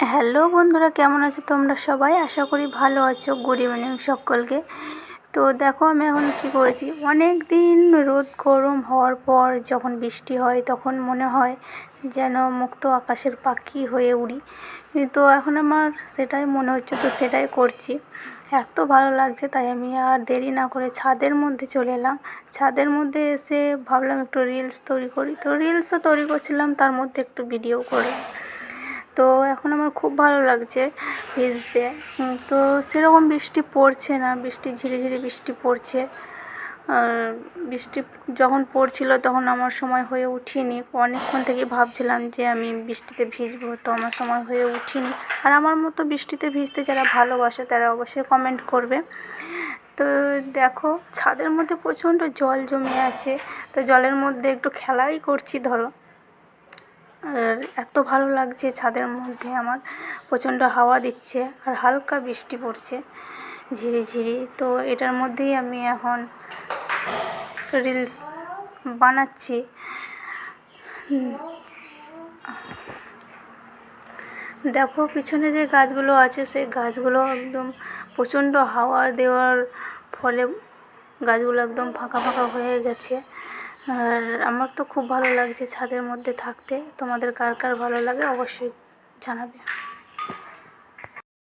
Hello বন্ধুরা, কেমন আছো তোমরা সবাই? আশা করি ভালো আছো, গুড ইভিনিং সকলকে। তো দেখো, আমি এখন কী করেছি? অনেক দিন রোদ গরম হওয়ার পর যখন বৃষ্টি হয়, তখন মনে হয় যেন মুক্ত আকাশের পাখি হয়ে উড়ি। তো এখন আমার সেটাই মনে হচ্ছে, তো সেটাই করছি। এত ভালো লাগছে, তাই আমি আর দেরি না করে ছাদের মধ্যে চলে এলাম। ছাদের মধ্যে এসে ভাবলাম একটু রিলস তৈরি করি। তো রিলসও তৈরি করছিলাম, তার মধ্যে একটু ভিডিও করে। তো এখন আমার খুব ভালো লাগছে ভিজতে। তো সেরকম বৃষ্টি পড়ছে না, বৃষ্টি ঝিরিঝিরি বৃষ্টি পড়ছে। আর বৃষ্টি যখন পড়ছিল তখন আমার সময় হয়ে উঠিনি। অনেকক্ষণ থেকেই ভাবছিলাম যে আমি বৃষ্টিতে ভিজবো, তো আমার সময় হয়ে উঠিনি। আর আমার মতো বৃষ্টিতে ভিজতে যারা ভালোবাসে তারা অবশ্যই কমেন্ট করবে। তো দেখো, ছাদের মধ্যে প্রচণ্ড জল জমে আছে। তো জলের মধ্যে একটু খেলাই করছি, ধরো। আর এত ভালো লাগছে ছাদের মধ্যে আমার। প্রচণ্ড হাওয়া দিচ্ছে আর হালকা বৃষ্টি পড়ছে ঝিরিঝিরি তো এটার মধ্যেই আমি এখন রিলস বানাচ্ছি। দেখো পিছনে যে গাছগুলো আছে, সেই গাছগুলো একদম প্রচণ্ড হাওয়া দেওয়ার ফলে গাছগুলো একদম ফাঁকা ফাঁকা হয়ে গেছে। আর আমার তো খুব ভালো লাগছে ছাদের মধ্যে থাকতে। তোমাদের কার কার ভালো লাগে অবশ্যই জানাবে।